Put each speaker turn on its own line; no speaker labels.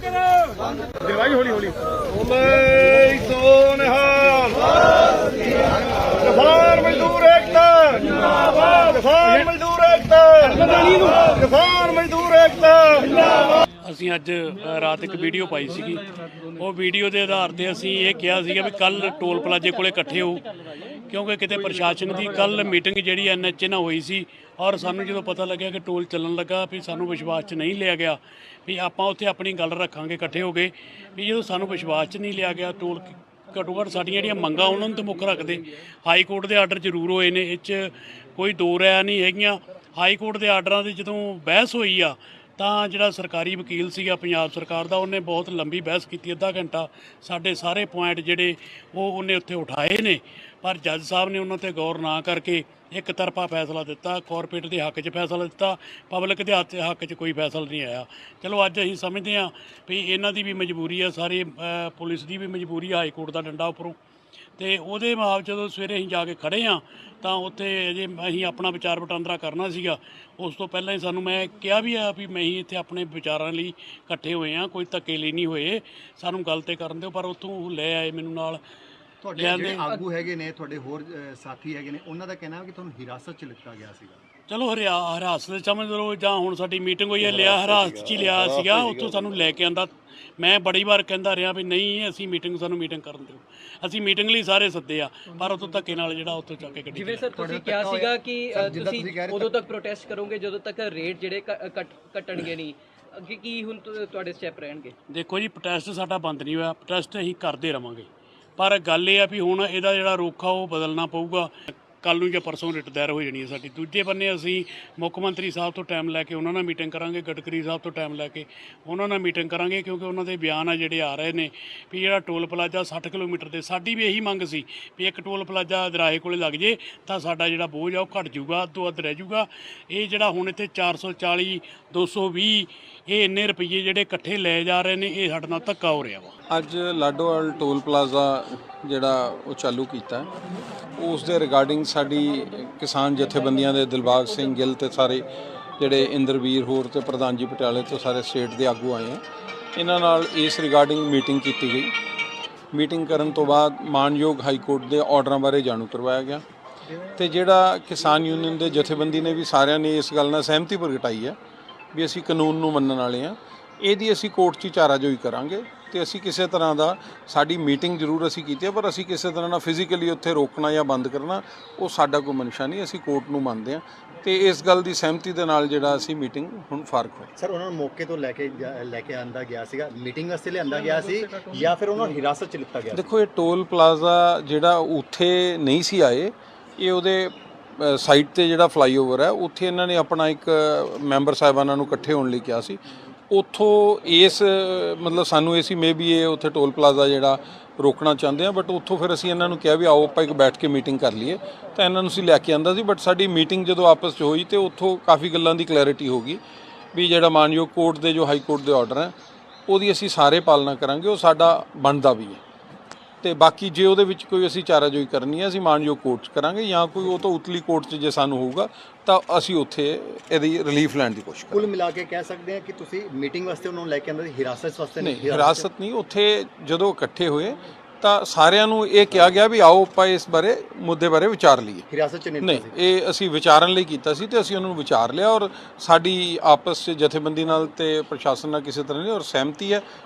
ਦਿਲਵਾਈ ਹੌਲੀ ਹੌਲੀ ਓਲੇ ਸੋ ਨਿਹਾਲ ਕਿਸਾਨ ਮਜ਼ਦੂਰ ਏਕਤਾ ਜਿੰਦਾਬਾਦ ਕਿਸਾਨ ਮਜ਼ਦੂਰ ਏਕਤਾ ਕਿਸਾਨ ਮਜ਼ਦੂਰ ਏਕਤਾ
ਅਸੀਂ ਅੱਜ ਰਾਤ ਇੱਕ ਵੀਡੀਓ ਪਾਈ ਸੀਗੀ। ਉਹ ਵੀਡੀਓ ਦੇ ਆਧਾਰ ਤੇ ਅਸੀਂ ਇਹ ਕਿਹਾ ਸੀਗਾ ਵੀ ਕੱਲ ਟੋਲ ਪਲਾਜ਼ੇ ਕੋਲੇ ਇਕੱਠੇ ਹੋ ਕਿਉਂਕਿ ਕਿਤੇ ਪ੍ਰਸ਼ਾਸਨ ਦੀ ਕੱਲ ਮੀਟਿੰਗ ਜਿਹੜੀ ਐਨਐਚਏ ਨਾਲ ਹੋਈ ਸੀ ਔਰ ਸਾਨੂੰ ਜਦੋਂ ਪਤਾ ਲੱਗਿਆ ਕਿ ਟੋਲ ਚੱਲਣ ਲੱਗਾ ਵੀ ਸਾਨੂੰ ਵਿਸ਼ਵਾਸ 'ਚ ਨਹੀਂ ਲਿਆ ਗਿਆ, ਵੀ ਆਪਾਂ ਉੱਥੇ ਆਪਣੀ ਗੱਲ ਰੱਖਾਂਗੇ, ਇਕੱਠੇ ਹੋ ਗਏ ਵੀ ਜਦੋਂ ਸਾਨੂੰ ਵਿਸ਼ਵਾਸ 'ਚ ਨਹੀਂ ਲਿਆ ਗਿਆ, ਟੋਲ ਘੱਟੋ ਘੱਟ ਸਾਡੀਆਂ ਜਿਹੜੀਆਂ ਮੰਗਾਂ ਉਹਨਾਂ ਨੂੰ ਤੇ ਮੁੱਖ ਰੱਖਦੇ। ਹਾਈ ਕੋਰਟ ਦੇ ਆਰਡਰ ਜ਼ਰੂਰ ਹੋਏ ਨੇ, ਇਹ 'ਚ ਕੋਈ ਦੋ ਰਾਇ ਨਹੀਂ ਹੈਗੀਆਂ। ਹਾਈ ਕੋਰਟ ਦੇ ਆਰਡਰਾਂ ਦੀ ਜਦੋਂ ਬਹਿਸ ਹੋਈ ਆ ਤਾਂ ਜਿਹੜਾ ਸਰਕਾਰੀ ਵਕੀਲ ਸੀਗਾ ਪੰਜਾਬ ਸਰਕਾਰ ਦਾ, ਉਹਨੇ ਬਹੁਤ ਲੰਬੀ ਬਹਿਸ ਕੀਤੀ, ਅੱਧਾ ਘੰਟਾ ਸਾਡੇ ਸਾਰੇ ਪੁਆਇੰਟ ਜਿਹੜੇ ਉਹ ਉਹਨੇ ਉੱਥੇ ਉਠਾਏ ਨੇ। ਪਰ ਜੱਜ ਸਾਹਿਬ ਨੇ ਉਹਨਾਂ ਤੇ ਗੌਰ ਨਾ ਕਰਕੇ ਇੱਕ ਤਰਫਾ ਫੈਸਲਾ ਦਿੱਤਾ ਕਾਰਪੋਰੇਟ ਦੇ ਹੱਕ 'ਚ ਫੈਸਲਾ ਦਿੱਤਾ ਪਬਲਿਕ ਦੇ ਹੱਥ, ਹੱਕ 'ਚ ਕੋਈ ਫੈਸਲਾ ਨਹੀਂ ਆਇਆ। ਚਲੋ ਅੱਜ ਅਸੀਂ ਸਮਝਦੇ ਹਾਂ ਵੀ ਇਹਨਾਂ ਦੀ ਵੀ ਮਜਬੂਰੀ ਆ, ਸਾਰੇ ਪੁਲਿਸ ਦੀ ਵੀ ਮਜਬੂਰੀ ਹਾਈ ਕੋਰਟ ਦਾ ਡੰਡਾ ਉੱਪਰੋਂ। ਤੇ ਉਹਦੇ ਮਾਪ ਜਦੋਂ ਸਵੇਰੇ ਅਸੀਂ ਜਾ ਕੇ ਖੜੇ ਆ ਤਾਂ ਉੱਥੇ ਅਜੇ ਅਸੀਂ ਆਪਣਾ ਵਿਚਾਰ ਵਟਾਂਦਰਾ ਕਰਨਾ ਸੀਗਾ। ਉਸ ਤੋਂ ਪਹਿਲਾਂ ਹੀ ਸਾਨੂੰ ਮੈਂ ਕਿਹਾ ਵੀ ਆ ਵੀ ਮੈਂ ਹੀ ਇੱਥੇ ਆਪਣੇ ਵਿਚਾਰਾਂ ਲਈ ਇਕੱਠੇ ਹੋਏ ਆ ਕੋਈ ਧੱਕੇ ਲਈ ਨਹੀਂ ਹੋਏ। ਸਾਨੂੰ ਗੱਲ ਤੇ ਕਰਨ ਦਿਓ, ਪਰ ਉੱਥੋਂ ਉਹ ਲੈ ਆਏ ਮੈਨੂੰ ਨਾਲ।
ਤੁਹਾਡੇ ਜਿਹੜੇ ਆਗੂ ਹੈਗੇ ਨੇ ਤੁਹਾਡੇ ਹੋਰ ਸਾਥੀ ਹੈਗੇ ਨੇ ਉਹਨਾਂ ਦਾ ਕਹਿਣਾ ਹੈ ਕਿ ਤੁਹਾਨੂੰ ਹਿਰਾਸਤ 'ਚ ਲਿੱਤਾ ਗਿਆ ਸੀਗਾ।
ਚਲੋ ਹਰਿਆ ਹਰਾਸਤ ਦੇ ਸਮਝ ਲਓ ਜਾਂ ਹੁਣ ਸਾਡੀ ਮੀਟਿੰਗ ਹੋਈ ਹੈ ਲਿਆ ਹਰਾਸਤ 'ਚ ਹੀ ਲਿਆ ਸੀਗਾ ਉੱਥੋਂ ਸਾਨੂੰ ਲੈ ਕੇ ਆਂਦਾ। ਮੈਂ ਬੜੀ ਵਾਰ ਕਹਿੰਦਾ ਰਿਹਾ ਵੀ ਨਹੀਂ ਅਸੀਂ ਮੀਟਿੰਗ ਸਾਨੂੰ ਮੀਟਿੰਗ ਕਰਨ ਦਿਓ। ਅਸੀਂ ਮੀਟਿੰਗ ਲਈ ਸਾਰੇ ਸੱਦੇ ਆ ਪਰ ਉੱਥੋਂ ਧੱਕੇ ਨਾਲ ਜਿਹੜਾ ਉੱਥੋਂ ਚੱਕ ਕੇ ਗੱਡੀ
ਜਿਵੇਂ ਸਰ ਤੁਸੀਂ ਕਿਹਾ ਸੀਗਾ ਕਿ ਅ,
ਤੁਸੀਂ
ਉਦੋਂ ਤੱਕ ਪ੍ਰੋਟੈਸਟ ਕਰੋਗੇ ਜਦੋਂ ਤੱਕ ਰੇਟ ਜਿਹੜੇ ਕ- ਕੱਟ ਕੱਟਣਗੇ ਨਹੀਂ। ਅੱਗੇ ਕੀ ਹੁਣ ਤੁ- ਤੁਹਾਡੇ ਸਟੈਪ ਰਹਿਣਗੇ?
ਦੇਖੋ ਜੀ ਪ੍ਰੋਟੈਸਟ ਸਾਡਾ ਬੰਦ ਨਹੀਂ ਹੋਇਆ ਪ੍ਰੋਟੈਸਟ ਅਸੀਂ ਕਰਦੇ ਰਵਾਂਗੇ। ਪਰ ਗੱਲ ਇਹ ਆ ਵੀ ਹੁਣ ਇਹਦਾ ਜਿਹੜਾ ਰੁੱਖ ਆ ਉਹ ਬਦਲਣਾ ਪਊਗਾ। ਕੱਲ ਨੂੰ ਜਾਂ ਪਰਸੋਂ ਰਿਟ ਦਾਇਰ ਹੋ ਜਾਣੀ ਹੈ ਸਾਡੀ। ਦੂਜੇ ਬੰਨੇ ਅਸੀਂ ਮੁੱਖ ਮੰਤਰੀ ਸਾਹਿਬ ਤੋਂ ਟਾਈਮ ਲੈ ਕੇ ਉਹਨਾਂ ਨਾਲ ਮੀਟਿੰਗ ਕਰਾਂਗੇ, ਗਡਕਰੀ ਸਾਹਿਬ ਤੋਂ ਟਾਈਮ ਲੈ ਕੇ ਉਹਨਾਂ ਨਾਲ ਮੀਟਿੰਗ ਕਰਾਂਗੇ ਕਿਉਂਕਿ ਉਹਨਾਂ ਦੇ ਬਿਆਨ ਆ ਜਿਹੜੇ ਆ ਰਹੇ ਨੇ ਵੀ ਜਿਹੜਾ ਟੋਲ ਪਲਾਜ਼ਾ 60 ਕਿਲੋਮੀਟਰ ਦੇ ਸਾਡੀ ਵੀ ਇਹੀ ਮੰਗ ਸੀ ਵੀ ਇੱਕ ਟੋਲ ਪਲਾਜ਼ਾ ਦਰਾਹੇ ਕੋਲੇ ਲੱਗ ਜੇ ਤਾਂ ਸਾਡਾ ਜਿਹੜਾ ਬੋਝ ਆ ਉਹ ਘਟ ਜਾਊਗਾ, ਅੱਧੋ ਅੱਧ ਰਹਿ ਜਾਊਗਾ। ਇਹ ਜਿਹੜਾ ਹੁਣ ਇੱਥੇ 440 220 ਇਹ ਇੰਨੇ ਰੁਪਏ ਜਿਹੜੇ ਇਕੱਠੇ ਲੈ ਜਾ ਰਹੇ ਨੇ, ਇਹ ਸਾਡੇ ਨਾਲ ਧੱਕਾ ਹੋ ਰਿਹਾ ਵਾ।
ਅੱਜ ਲਾਡੋਵਾਲ ਟੋਲ ਪਲਾਜ਼ਾ ਜਿਹੜਾ ਉਹ ਚਾਲੂ ਕੀਤਾ ਉਸ ਦੇ ਰਿਗਾਰਡਿੰਗ ਸਾਡੀ ਕਿਸਾਨ ਜਥੇਬੰਦੀਆਂ ਦੇ ਦਿਲਬਾਗ ਸਿੰਘ ਗਿੱਲ ਤੇ ਸਾਰੇ ਜਿਹੜੇ ਇੰਦਰਵੀਰ ਹੋਰ ਤੇ ਪ੍ਰਧਾਨ ਜੀ ਪਟਿਆਲੇ ਤੋਂ ਸਾਰੇ ਸਟੇਟ ਦੇ ਆਗੂ ਆਏ ਆ ਇਹਨਾਂ ਨਾਲ ਇਸ ਰਿਗਾਰਡਿੰਗ ਮੀਟਿੰਗ ਕੀਤੀ ਗਈ। ਮੀਟਿੰਗ ਕਰਨ ਤੋਂ ਬਾਅਦ ਮਾਨਯੋਗ ਹਾਈ ਕੋਰਟ ਦੇ ਆਰਡਰਾਂ ਬਾਰੇ ਜਾਣੂ ਕਰਵਾਇਆ ਗਿਆ। ਤੇ ਜਿਹੜਾ ਕਿਸਾਨ ਯੂਨੀਅਨ ਦੇ ਜਥੇਬੰਦੀ ਨੇ ਵੀ ਸਾਰਿਆਂ ਨੇ ਇਸ ਗੱਲ ਨਾਲ ਸਹਿਮਤੀ ਪ੍ਰਗਟਾਈ ਹੈ ਵੀ ਅਸੀਂ ਕਾਨੂੰਨ ਨੂੰ ਮੰਨਣ ਵਾਲੇ ਆ ਇਹਦੀ ਅਸੀਂ ਕੋਰਟ 'ਚ ਹੀ ਚਾਰਾਜੋਈ ਕਰਾਂਗੇ। ਤੇ ਅਸੀਂ ਕਿਸੇ ਤਰ੍ਹਾਂ ਦਾ ਸਾਡੀ ਮੀਟਿੰਗ ਜ਼ਰੂਰ ਅਸੀਂ ਕੀਤੀ ਹੈ ਪਰ ਅਸੀਂ ਕਿਸੇ ਤਰ੍ਹਾਂ ਨਾਲ ਫਿਜ਼ੀਕਲੀ ਉੱਥੇ ਰੋਕਣਾ ਜਾਂ ਬੰਦ ਕਰਨਾ ਉਹ ਸਾਡਾ ਕੋਈ ਮਨਸ਼ਾ ਨਹੀਂ ਅਸੀਂ ਕੋਰਟ ਨੂੰ ਮੰਨਦੇ ਆ ਤੇ ਇਸ ਗੱਲ ਦੀ ਸਹਿਮਤੀ ਦੇ ਨਾਲ ਜਿਹੜਾ ਅਸੀਂ ਮੀਟਿੰਗ ਹੁਣ ਫਾਰਕ ਹੋਈ
ਸਰ ਉਹਨਾਂ ਨੂੰ ਮੌਕੇ ਤੋਂ ਲੈ ਕੇ ਲੈ ਕੇ ਆਂਦਾ ਗਿਆ ਸੀਗਾ। ਮੀਟਿੰਗ ਵਾਸਤੇ ਲਿਆਂਦਾ ਗਿਆ ਸੀ ਜਾਂ ਫਿਰ ਉਹਨਾਂ ਨੂੰ ਹਿਰਾਸਤ 'ਚ ਲਿੱਤਾ ਗਿਆ
ਦੇਖੋ ਇਹ ਟੋਲ ਪਲਾਜ਼ਾ ਜਿਹੜਾ ਉੱਥੇ ਨਹੀਂ ਸੀ ਆਏ ਇਹ ਉਹਦੇ ਸਾਈਡ ਤੇ ਜਿਹੜਾ ਫਲਾਈਓਵਰ ਹੈ ਉੱਥੇ ਇਹਨਾਂ ਨੇ ਆਪਣਾ ਇੱਕ ਮੈਂਬਰ ਸਾਹਿਬਾਨਾਂ ਨੂੰ ਇਕੱਠੇ ਹੋਣ ਲਈ ਕਿਹਾ ਸੀ। ਉੱਥੋਂ ਇਸ, ਮਤਲਬ ਸਾਨੂੰ ਇਹ ਸੀ ਮੇਬੀ ਇਹ ਉੱਥੇ ਟੋਲ ਪਲਾਜ਼ਾ ਜਿਹੜਾ ਰੋਕਣਾ ਚਾਹੁੰਦੇ ਆ ਬਟ ਉੱਥੋਂ ਫਿਰ ਅਸੀਂ ਇਹਨਾਂ ਨੂੰ ਕਿਹਾ ਵੀ ਆਓ ਆਪਾਂ ਇੱਕ ਬੈਠ ਕੇ ਮੀਟਿੰਗ ਕਰ ਲਈਏ। ਤਾਂ ਇਹਨਾਂ ਨੂੰ ਅਸੀਂ ਲੈ ਕੇ ਆਂਦਾ ਸੀ ਬਟ ਸਾਡੀ ਮੀਟਿੰਗ ਜਦੋਂ ਆਪਸ 'ਚ ਹੋਈ ਤੇ ਉੱਥੋਂ ਕਾਫੀ ਗੱਲਾਂ ਦੀ ਕਲੈਰਿਟੀ ਹੋ ਗਈ ਵੀ ਜਿਹੜਾ ਮਾਨਯੋਗ ਕੋਰਟ ਦੇ, ਜੋ ਹਾਈ ਕੋਰਟ ਦੇ ਆਰਡਰ ਹੈ, ਉਹਦੀ ਅਸੀਂ ਸਾਰੇ ਪਾਲਣਾ ਕਰਾਂਗੇ, ਉਹ ਸਾਡਾ ਬਣਦਾ ਵੀ ਹੈ। ਤੇ ਬਾਕੀ ਜੇ ਉਹਦੇ ਵਿੱਚ ਕੋਈ ਅਸੀਂ ਚਾਰਾਜੋਈ ਕਰਨੀ ਹੈ ਅਸੀਂ ਮਾਨਯੋਗ ਕੋਰਟ 'ਚ ਕਰਾਂਗੇ ਜਾਂ ਕੋਈ ਉਹ ਤੋਂ ਉਤਲੀ ਕੋਰਟ 'ਚ ਜੇ ਸਾਨੂੰ ਹੋਊਗਾ ਤਾਂ ਅਸੀਂ ਉੱਥੇ ਇਹਦੀ ਰਿਲੀਫ ਲੈਣ ਦੀ ਕੋਸ਼ਿਸ਼
ਕੁੱਲ ਮਿਲਾ ਕੇ ਕਹਿ ਸਕਦੇ ਹਾਂ ਕਿ ਤੁਸੀਂ ਮੀਟਿੰਗ ਵਾਸਤੇ ਉਹਨਾਂ ਨੂੰ ਲੈ ਕੇ ਆਂਦਾ ਸੀ ਹਿਰਾਸਤ ਵਾਸਤੇ
ਨਹੀਂ ਹਿਰਾਸਤ ਨਹੀਂ ਉੱਥੇ ਜਦੋਂ ਇਕੱਠੇ ਹੋਏ ਤਾਂ ਸਾਰਿਆਂ ਨੂੰ ਇਹ ਕਿਹਾ ਗਿਆ ਵੀ ਆਓ ਆਪਾਂ ਇਸ ਬਾਰੇ ਮੁੱਦੇ ਬਾਰੇ ਵਿਚਾਰ ਲਈਏ।
ਹਿਰਾਸਤ 'ਚ ਨਹੀਂ
ਨਹੀਂ ਇਹ ਅਸੀਂ ਵਿਚਾਰਨ ਲਈ ਕੀਤਾ ਸੀ ਤੇ ਅਸੀਂ ਉਹਨਾਂ ਨੂੰ ਵਿਚਾਰ ਲਿਆ ਔਰ ਸਾਡੀ ਆਪਸ 'ਚ ਜਥੇਬੰਦੀ ਨਾਲ ਤੇ ਪ੍ਰਸ਼ਾਸਨ ਨਾਲ ਕਿਸੇ ਤਰ੍ਹਾਂ ਦੀ ਔਰ ਸਹਿਮਤੀ ਹੈ